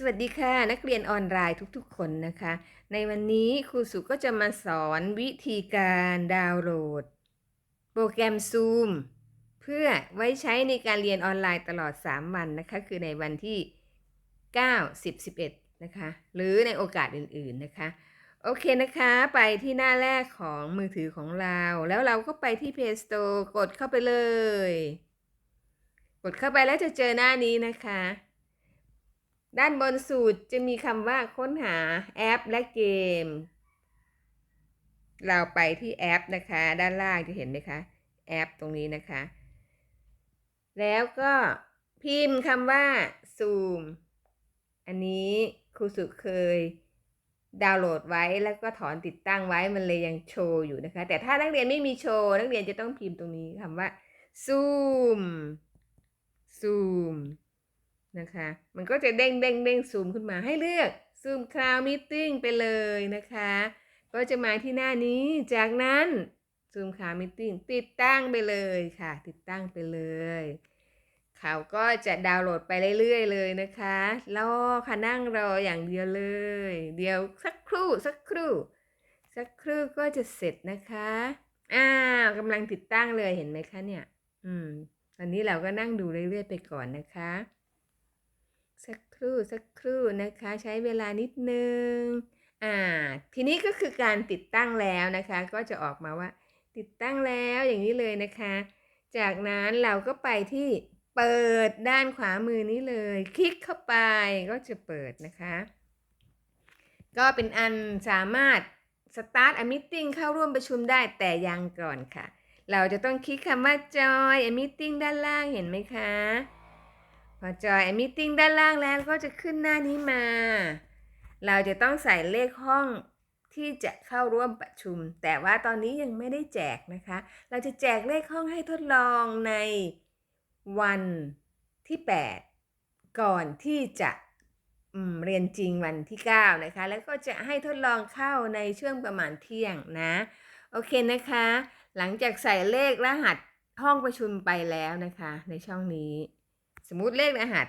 สวัสดีค่ะ นักเรียนออนไลน์ทุกๆ คนนะคะ ในวันนี้ครูสุก็จะมาสอนวิธีการดาวน์โหลด โปรแกรม Zoom เพื่อไว้ใช้ในการเรียนออนไลน์ตลอด 3 วันนะคะ คือในวันที่ 9 10 11 นะคะ หรือในโอกาสอื่นๆนะคะ โอเคนะคะ ไปที่หน้าแรกของมือถือของเรา แล้วเราก็ไปที่ Play Store กดเข้าไปเลย กดเข้าไปแล้วจะเจอหน้านี้นะคะ ด้านบนสูตรจะมีคำว่าค้นหาแอปและเกม เราไปที่แอปนะคะ ด้านล่างจะเห็นไหมคะแอปตรงนี้นะคะ แล้วก็พิมพ์คำว่า Zoom อันนี้ครูสุเคยดาวน์โหลดไว้แล้วก็ถอนติดตั้งไว้มันเลยยังโชว์อยู่นะคะ แต่ถ้านักเรียนไม่มีโชว์ นักเรียนจะต้องพิมพ์ตรงนี้คำว่า Zoom Zoom นะคะ มันก็จะเด้งเด้งเด้งซูมขึ้นมาให้เลือกซูมคลาวมิทติ้งไปเลยนะคะ ก็จะมาที่หน้านี้ จากนั้นซูมคลาวมิทติ้งติดตั้งไปเลยค่ะ ติดตั้งไปเลยเขาก็จะดาวน์โหลดไปเรื่อยๆเลยนะคะรอค่ะนั่งรออย่างเดียวเลย เดี๋ยวสักครู่สักครู่ สักครู่ก็จะเสร็จนะคะ อ้าวกำลังติดตั้งเลยเห็นไหมคะเนี่ย อืมตอนนี้เราก็นั่งดูเรื่อยๆไปก่อนนะคะ สักครู่สักครู่นะคะใช้เวลานิดนึงอ่าทีนี้ก็คือการติดตั้งแล้วนะคะ ก็จะออกมาว่า ติดตั้งแล้วอย่างนี้เลยนะคะ จากนั้นเราก็ไปที่เปิดด้านขวามือนี้เลย คลิกเข้าไปก็จะเปิดนะคะ ก็เป็นอันสามารถ start a meeting เข้าร่วมประชุมได้แต่ยังก่อนค่ะ เราจะต้องคลิกคำว่า join a meeting ด้านล่างเห็นไหมคะ พอจอย a meeting ด้านล่างแล้วก็จะขึ้นหน้านี้มา เราจะต้องใส่เลขห้องที่จะเข้าร่วมประชุม แต่ว่าตอนนี้ยังไม่ได้แจกนะคะ เราจะแจกเลขห้องให้ทดลองในวันที่ 8 ก่อนที่จะเรียนจริงวันที่ 9 นะคะ แล้วก็จะให้ทดลองเข้าในช่วงประมาณเที่ยงนะ โอเคนะคะ หลังจากใส่เลขรหัสห้องประชุมไปแล้วนะคะ ในช่องนี้ สมมุติเลขรหัส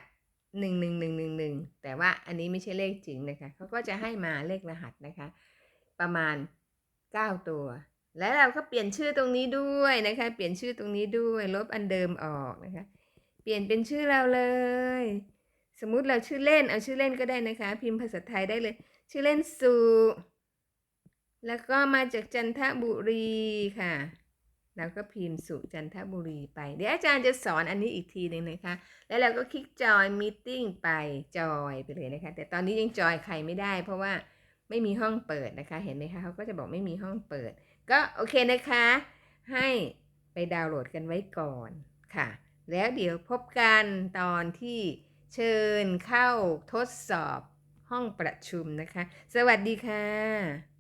หนึ่งหนึ่งหนึ่งหนึ่งหนึ่งแต่ว่าอันนี้ไม่ใช่เลขจริงนะคะเขาก็จะให้มาเลขรหัสนะคะ ประมาณ 9 ตัว แล้วเราก็เปลี่ยนชื่อตรงนี้ด้วยนะคะ เปลี่ยนชื่อตรงนี้ด้วยลบอันเดิมออกนะคะ เปลี่ยนเป็นชื่อเราเลย สมมุติเราชื่อเล่นเอาชื่อเล่นก็ได้นะคะ พิมพ์ภาษาไทยได้เลย ชื่อเล่นสุแล้วก็มาจากจันทบุรีค่ะ แล้วก็พิมพ์สุจันทบุรีไป เดี๋ยวอาจารย์จะสอนอันนี้อีกทีหนึ่งนะคะ แล้วเราก็คลิกจอยม e ติ้งไปจอยไปเลยนะคะ แต่ตอนนี้ยังจอยใครไม่ได้ เพราะว่าไม่มีห้องเปิดนะคะ เห็นไหมคะเขาก็จะบอกไม่มีห้องเปิด ก็โอเคนะคะ ให้ไปดาวน์โหลดกันไว้ก่อนค่ะ แล้วเดี๋ยวพบกันตอนที่เชิญเข้าทดสอบห้องประชุมนะคะ สวัสดีค่ะ